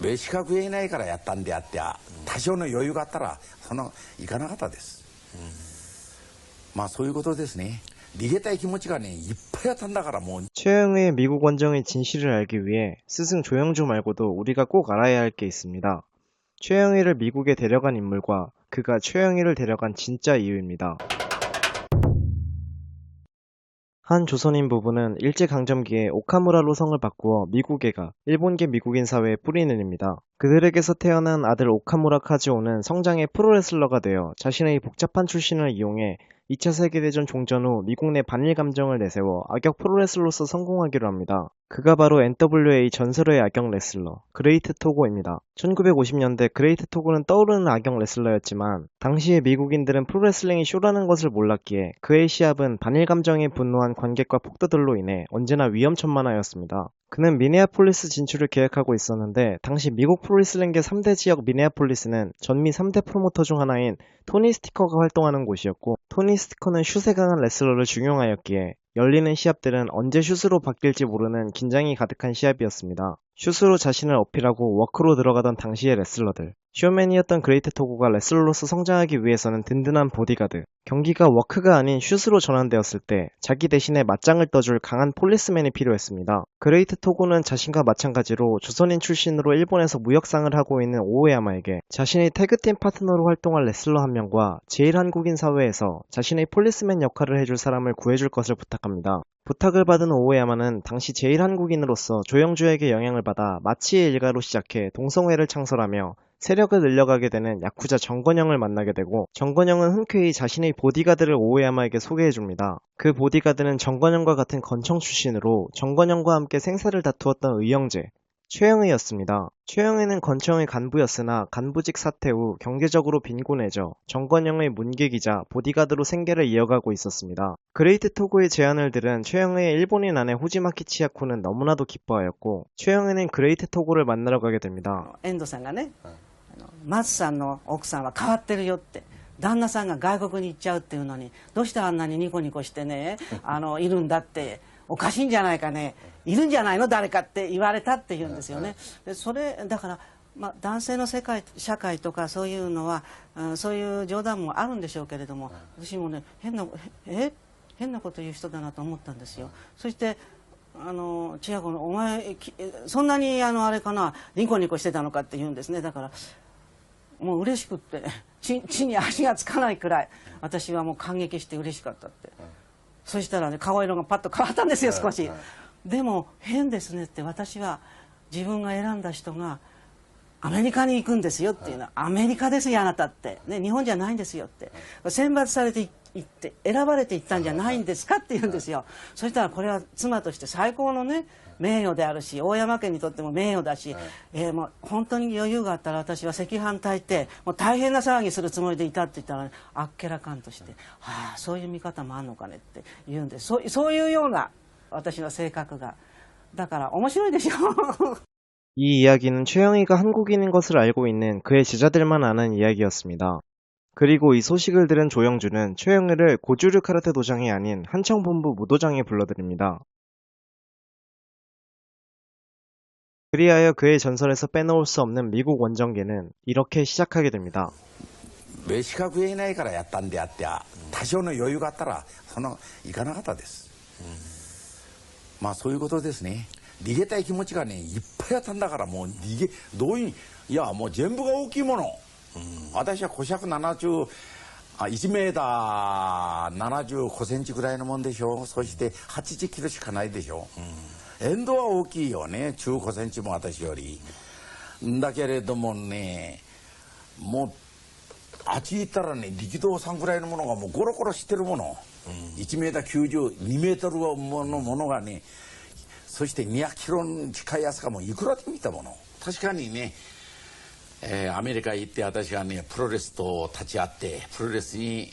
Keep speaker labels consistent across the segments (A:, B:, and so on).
A: 名刺格言えないからやったんであって多少の余裕があったらそんな行かなかったです、まあそういうことですね逃げたい気持ちがねいっぱいあったんだからもう
B: 최영의의 미국 원정의 진실을 알기 위해 스승 조영주 말고도 우리가 꼭 알아야 할 게 있습니다. 최영의를 미국에 데려간 인물과 그가 최영의를 데려간 진짜 이유입니다. 한 조선인 부부는 일제강점기에 오카무라로 성을 바꾸어 미국에 가 일본계 미국인 사회에 뿌리는 입니다. 그들에게서 태어난 아들 오카무라 카즈오는 성장의 프로레슬러가 되어 자신의 복잡한 출신을 이용해 2차 세계대전 종전 후 미국 내 반일 감정을 내세워 악역 프로레슬러로서 성공하기로 합니다. 그가 바로 NWA 전설의 악역 레슬러 그레이트 토고입니다. 1950년대 그레이트 토고는 떠오르는 악역 레슬러였지만 당시의 미국인들은 프로레슬링이 쇼라는 것을 몰랐기에 그의 시합은 반일 감정에 분노한 관객과 폭도들로 인해 언제나 위험천만하였습니다. 그는 미네아폴리스 진출을 계획하고 있었는데 당시 미국 프로레슬링계 3대 지역 미네아폴리스는 전미 3대 프로모터 중 하나인 토니 스티커가 활동하는 곳이었고 토니 스티커는 슛에 강한 레슬러를 중용하였기에 열리는 시합들은 언제 슛으로 바뀔지 모르는 긴장이 가득한 시합이었습니다. 슛으로 자신을 어필하고 워크로 들어가던 당시의 레슬러들. 쇼맨이었던 그레이트 토고가 레슬러로서 성장하기 위해서는 든든한 보디가드. 경기가 워크가 아닌 슛으로 전환되었을 때 자기 대신에 맞짱을 떠줄 강한 폴리스맨이 필요했습니다. 그레이트 토고는 자신과 마찬가지로 조선인 출신으로 일본에서 무역상을 하고 있는 오에야마에게 자신의 태그팀 파트너로 활동할 레슬러 한 명과 제일 한국인 사회에서 자신의 폴리스맨 역할을 해줄 사람을 구해줄 것을 부탁합니다. 부탁을 받은 오에야마는 당시 제일 한국인으로서 조영주에게 영향을 받아 마치의 일가로 시작해 동성회를 창설하며 세력을 늘려가게 되는 야쿠자 정건영을 만나게 되고 정건영은 흔쾌히 자신의 보디가드를 오에야마에게 소개해줍니다. 그 보디가드는 정건영과 같은 건청 출신으로 정건영과 함께 생사를 다투었던 의영제 최영의였습니다. 최영의는 건청의 간부였으나 간부직 사퇴 후 경제적으로 빈곤해져 정건영의 문객이자 보디가드로 생계를 이어가고 있었습니다. 그레이트 토고의 제안을 들은 최영의 일본인 아내 호지마키 치야코는 너무나도 기뻐하였고 최영의는 그레이트 토고를 만나러 가게 됩니다.
C: 어, 엔도상가네? 어. 松さんの奥さんは変わってるよって。旦那さんが外国に行っちゃうっていうのにどうしてあんなにニコニコしてね あのいるんだっておかしいんじゃないかねいるんじゃないの誰かって言われたって言うんですよね。でそれだからまあ、男性の世界社会とかそういうのは、うんそういう冗談もあるんでしょうけれども、私もね変なえ変なこと言う人だなと思ったんですよ。そしてあの千秋子のお前きそんなにあのあれかなニコニコしてたのかって言うんですね。だからもう嬉しくって地 地に足がつかないくらい私はもう感激して嬉しかったって、そしたらね顔色がパッと変わったんですよ少し、でも変ですねって私は自分が選んだ人がアメリカに行くんですよっていうの。は、アメリカですよあなたって、ね、日本じゃないんですよって。選抜されていって選ばれていったんじゃないんですかって言うんですよ、そしたらこれは妻として最高のね名誉であるし大山家にとっても名誉だし、えーもう本当に余裕があったら私は赤飯炊いてもう大変な騒ぎするつもりでいたって言ったら、ね、あっけらかんとして、はあそういう見方もあるのかねって言うんです。そうそういうような私の性格が。だから面白いでしょ
B: 이 이야기는 최영희가 한국인인 것을 알고 있는 그의 제자들만 아는 이야기였습니다. 그리고 이 소식을 들은 조영주는 최영희를 고주류 카라테 도장이 아닌 한청본부 무도장에 불러들입니다. 그리하여 그의 전설에서 빼놓을 수 없는 미국 원정계는 이렇게 시작하게 됩니다.
A: 名刺格言えないからやったんであって多少の余裕があったらそんな行かなかったです、まあそういうことですね 逃げたい気持ちがねいっぱいあったんだからもう逃げどういういやもう全部が大きいもの、私は小尺70あ1メーター75センチぐらいのもんでしょ。そして80キロしかないでしょ。う、エンドは大きいよね。中5センチも私より。だけれどもねもうあっち行ったらね力道さんぐらいのものがもうゴロゴロしてるもの、1メーター92メートルものものがねそして200キロに近いやつがもういくらで見たもの確かにね、えーアメリカ行って私がねプロレスと立ち会ってプロレスに、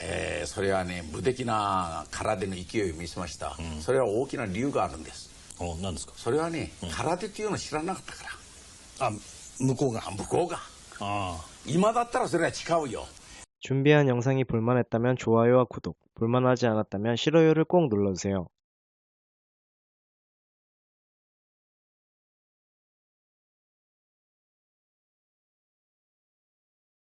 A: えーそれはね無敵な空手の勢いを見せました、それは大きな理由があるんです
D: お何ですか
A: それはね、空手っていうのを知らなかったから
D: あ向こうが
A: あ向こうが
D: あ
A: 今だったらそれは違うよ
B: 준비한 영상이 볼만했다면 좋아요와 구독, 볼만하지 않았다면 싫어요를 꼭 눌러주세요.